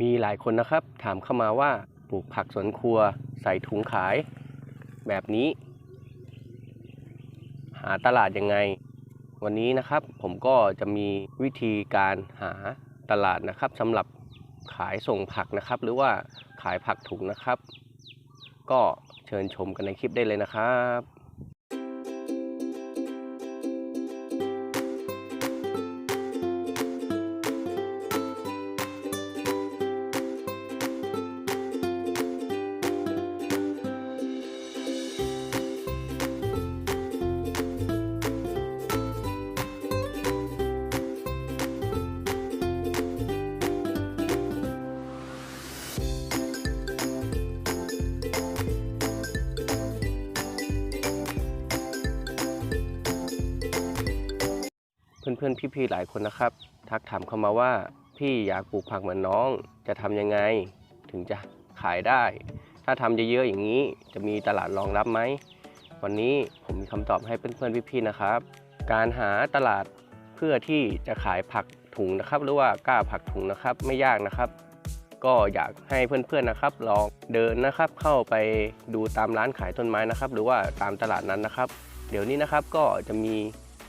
มีหลายคนนะครับ ถามเข้ามาว่าปลูกผักสวนครัว ใส่ถุงขาย แบบนี้ หาตลาดยังไง วันนี้นะครับ ผมก็จะมีวิธีการหาตลาดนะครับสำหรับขายส่งผักนะครับ หรือว่าขายผักถุงนะครับ ก็เชิญชมกันในคลิปได้เลยนะครับ เพื่อนๆพี่ๆหลายคนนะครับ ทักถามเข้ามาว่าพี่อยากปลูกผักเหมือนน้อง จะทำยังไง ถึงจะขายได้ ถ้าทำเยอะๆอย่างนี้ จะมีตลาดรองรับไหม วันนี้ผมมีคำตอบให้เพื่อนๆพี่ๆนะครับ การหาตลาดเพื่อที่จะขายผักถุงนะครับ หรือว่ากล้าผักถุงนะครับไม่ยากนะครับ ก็อยากให้เพื่อนๆนะครับ ลองเดินนะครับ เข้าไปดูตามร้านขายต้นไม้นะครับ หรือว่าตามตลาดนั้นนะครับ เดี๋ยวนี้นะครับก็จะมี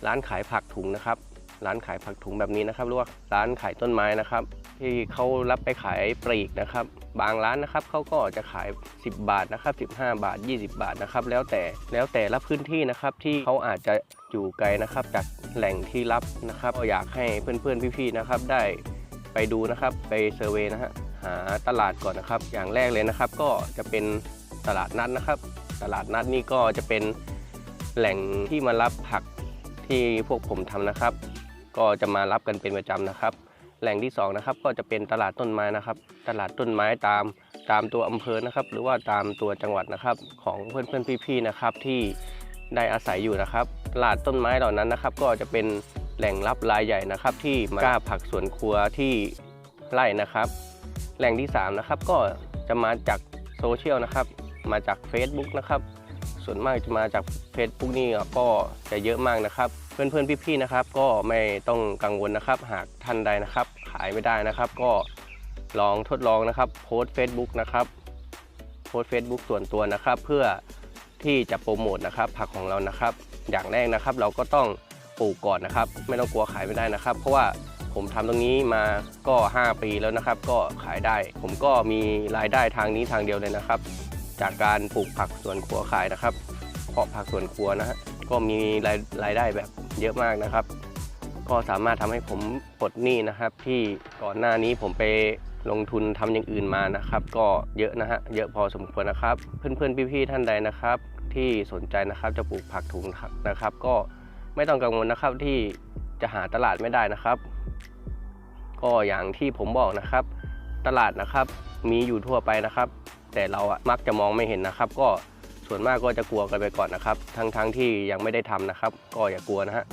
ร้านขายผักถุงนะครับ ร้านขายผักถุงแบบนี้นะครับหรือว่าร้านขายต้นไม้นะครับ ที่เขารับไปขายปลีกนะครับ บางร้านนะครับเขาก็จะขาย 10 บาทนะครับ15 บาท 20 บาทนะครับ แล้วแต่แล้วแต่ละพื้นที่นะครับที่เขาอาจจะอยู่ไกลนะครับ จากแหล่งที่รับนะครับก็อยากให้เพื่อนๆพี่ๆนะครับได้ไปดูนะครับไปเซอร์เวย์นะฮะหาตลาดก่อนนะครับ อย่างแรกเลยนะครับ ก็จะเป็นตลาดนัดนะครับ ตลาดนัดนี่ก็จะเป็นแหล่งที่มารับผักที่พวกผมทำนะครับ ก็จะมารับกันเป็นประจำนะครับ แหล่งที่2นะครับก็จะเป็นตลาดต้นไม้นะครับ ตลาดต้นไม้ตามตามตัวอำเภอนะครับ หรือว่าตามตัวจังหวัดนะครับ ของเพื่อนๆพี่ๆนะครับที่ได้อาศัยอยู่นะครับ ตลาดต้นไม้เหล่านั้นนะครับ ก็จะเป็นแหล่งรับรายใหญ่นะครับ ที่มากล้าผักสวนครัวที่ไร่นะครับ แหล่งที่3นะครับก็จะมาจากโซเชียลนะครับ มาจาก Facebook นะครับ ส่วนมากจะมาจาก Facebook นี่ก็จะเยอะมากนะครับ เพื่อนๆพี่ๆนะครับ ก็ไม่ต้องกังวลนะครับ หากท่านใดนะครับ ขายไม่ได้นะครับ ก็ลองทดลองนะครับ โพสต์ Facebook นะครับ โพสต์ Facebook ส่วนตัวนะครับ เพื่อที่จะโปรโมทนะครับ ผักของเรานะครับ อย่างแรกนะครับ เราก็ต้องปลูกก่อนนะครับ ไม่ต้องกลัวขายไม่ได้นะครับ เพราะว่าผมทำตรงนี้มาก็ 5 ปีแล้วนะครับ ก็ขายได้ ผมก็มีรายได้ทางนี้ทางเดียวเลยนะครับ จากการปลูกผักสวนครัวขายนะครับ เพาะผักสวนครัวนะฮะก็มีรายรายได้แบบ เยอะมากนะครับ ก็สามารถทำให้ผมปลดหนี้นะครับ ที่ก่อนหน้านี้ผมไปลงทุนทำอย่างอื่นมานะครับ ก็เยอะนะฮะเยอะพอสมควรนะครับ เพื่อนๆพี่ๆท่านใดนะครับ ที่สนใจนะครับจะปลูกผักถุงนะครับ ก็ไม่ต้องกังวลนะครับที่จะหาตลาดไม่ได้นะครับ ก็อย่างที่ผมบอกนะครับ ตลาดนะครับมีอยู่ทั่วไปนะครับ แต่เราอะมักจะมองไม่เห็นนะครับ ก็ ส่วนมากก็จะกลัวกันไปก่อนนะครับ ทั้งๆทที่ยังไม่ได้ทำนะครับ ก็อย่ากลัวนะฮะ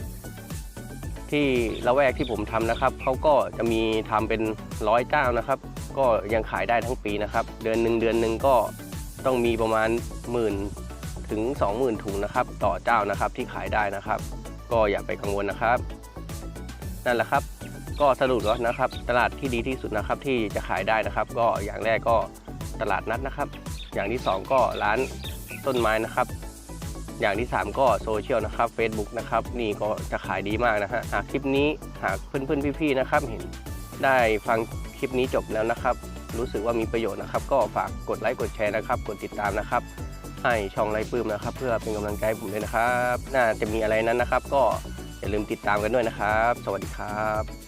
ที่ละแวกที่ผมทำนะครับเขาก็จะมีทำเป็นร้อยเจ้านะครับ ก็ยังขายได้ทั้งปีนะครับ เดือนหนึ่งเดือนหนึ่งก็ต้องมีประมาณหมื่นถึง 20,000 ถุงนะครับ ต่อเจ้านะครับที่ขายได้นะครับ ก็อย่าไปกังวลนะครับ นั่นแหละครับ ก็สรุปแล้วนะครับ ตลาดที่ดีที่สุดนะครับที่จะขายได้นะครับ ก็อย่างแรกก็ตลาดนัดนะครับ อย่างที่ 2 ก็ร้าน ต้นไม้นะครับ อย่างที่ 3 ก็โซเชียลนะครับ Facebook นะครับ นี่ก็จะขายดีมากนะฮะหากคลิปนี้หากเพื่อนๆพี่ๆนะครับ เห็นได้ฟังคลิปนี้จบแล้วนะครับ รู้สึกว่ามีประโยชน์นะครับ ก็ฝากกดไลค์กดแชร์นะครับ กดติดตามนะครับ ให้ช่องไรปื้มนะครับ เพื่อเป็นกำลังใจผมด้วยนะครับ น่าจะมีอะไรนั้นนะครับ ก็อย่าลืมติดตามกันด้วยนะครับ สวัสดีครับ